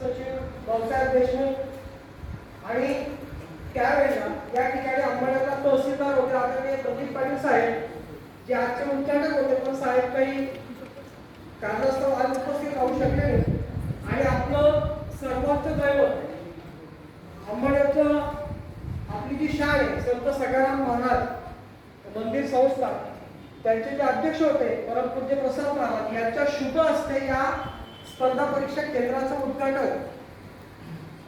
सचिव भाऊसाहेब देशमुख. आणि त्यावेळेला या ठिकाणी अंबळनेरला तहसीलदार होते आदरणीय प्रदीप पाटील साहेब जे आजचे उच्चाटक होते. पण साहेब काही कारणास्तव आज उपस्थित राहू शकले नाही. आणि आपलं सर्वोच्च दैवत अंबाड्याचं आपली जी शाळ आहे संत सगळ्याराम महाराज मंदिर संस्था त्यांचे जे अध्यक्ष होते परमपूज्य प्रसाद महाराज यांच्या शुभ असते या स्पर्धा परीक्षा केंद्राचं उद्घाटन.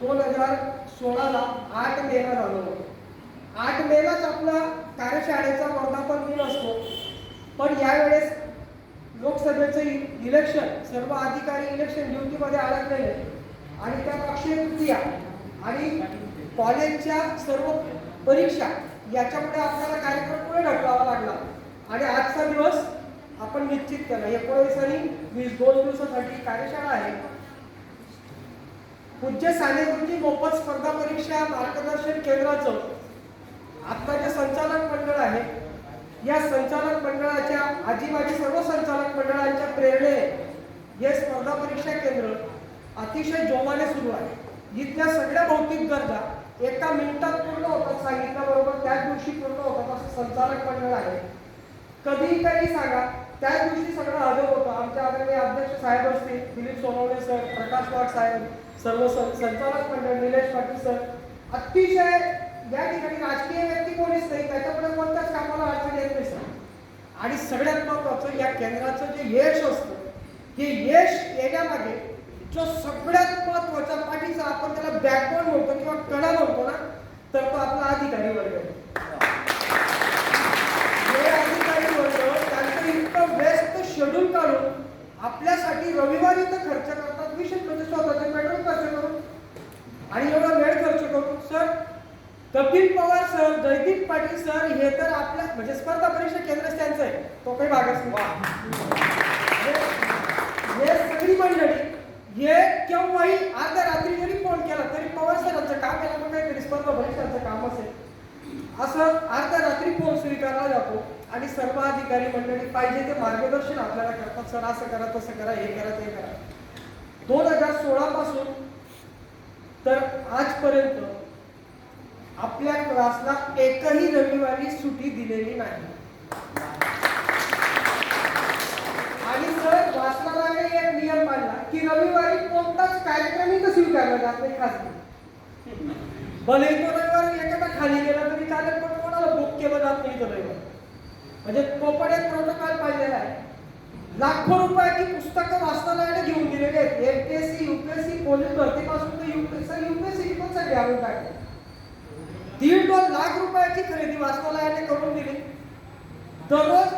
दोन हजार सोळाला आठ मेला झालं. होतं आठ मेलाच आपला कार्यशाळेचा वर्धापन दिन असतो. पण यावेळेस लोकसभेचं इलेक्शन सर्व अधिकारी इलेक्शन ड्युटीमध्ये अडकलेले. आणि त्या अक्षय तृतीया आणि कॉलेजच्या सर्व परीक्षा याच्यामुळे आपल्याला कार्यक्रम पुढे ढकला लागला आणि आजचा दिवस आपण निश्चित केला एकोणीस आणि वीस दोन दिवसासाठी कार्यशाळा आहे. पूज्य साने गुरुजी मोफत स्पर्धा परीक्षा मार्गदर्शन केंद्राचं आता जे संचालक मंडळ आहे. या संचालक मंडळाच्या आजीबाजी सर्व संचालक मंडळांच्या प्रेरणे हे स्पर्धा परीक्षा केंद्र अतिशय जोमाने सुरू आहे. इथल्या सगळ्या भौतिक गरजा एका मिनिटात पूर्ण होतात सांगितल्याबरोबर त्याच दिवशी पूर्ण होतात असं संचालक मंडळ आहे. कधीही काही सांगा त्याच दिवशी सगळं हजर होतं. आमच्या आदरणीय अध्यक्ष साहेब असतील दिलीप सोनवणे सर प्रकाश वाघ साहेब सर्व संचालक मंडळ निलेश पाटील सर. अतिशय या ठिकाणी राजकीय व्यक्ती कोणीच नाही. त्याच्यामुळे कोणत्याच कामाला अडचण येत नाही सर. आणि सगळ्यात महत्वाचं या केंद्राचं जे यश असतं हे यश येण्यामागे जो सगळ्यात महत्त्वाचा पाठीचा आपण त्याला बॅकबोन म्हणतो किंवा कडा म्हणतो ना तर तो आपला अधिकारी वर्ग आहे हे अधिकारी वर्ग त्यांचं इतकं व्यस्त शेड्यूल काढून आपल्यासाठी रविवारी तर खर्च करतात. विशेष म्हणजे स्वतःचे पेट्रोल खर्च करून आणि एवढा वेळ खर्च करून. Sir Kapil Pawar sir Jaydeep Patil sir हे तर आपल्या म्हणजे स्पर्धा परीक्षा केंद्र त्यांचं आहे. तो काही भागच नाही. हे- सगळी मंडळी हे केव्हाही अर्ध्या रात्री जरी फोन केला तरी पवार सरांचं काम केलं मग काहीतरी स्पर्धा परीक्षांचं काम असेल. असं अर्ध्या रात्री फोन स्वीकारला जातो आणि सर्व अधिकारी मंडळी पाहिजे ते मार्गदर्शन आपल्याला करतात. सर असं करा तसं करा हे करा ते करा. दोन हजार सोळा पासून तर आजपर्यंत आपल्या क्लासला एकही रविवारी सुट्टी दिलेली नाही. आणि सर वाचनालयाने एक नियम मांडला की रविवारी कोणताच कार्यक्रमही स्वीकारला जात नाही खासगी भले तो रविवार एखादा खाली गेला तरी चालेल पण बुक केलं जात नाही तो म्हणजे तो एक प्रोटोकॉल पाहिजेला आहे. लाखो रुपयाची पुस्तकं वाचनालयाने घेऊन दिलेले आहेत. एमपीएससी युपीएससी पोलीस भरतीपासून तर युपीएससी युपीएससी पण सगळे आणून टाकले. दीड दोन लाख रुपयाची खरेदी वाचनालयाने करून दिली. दररोज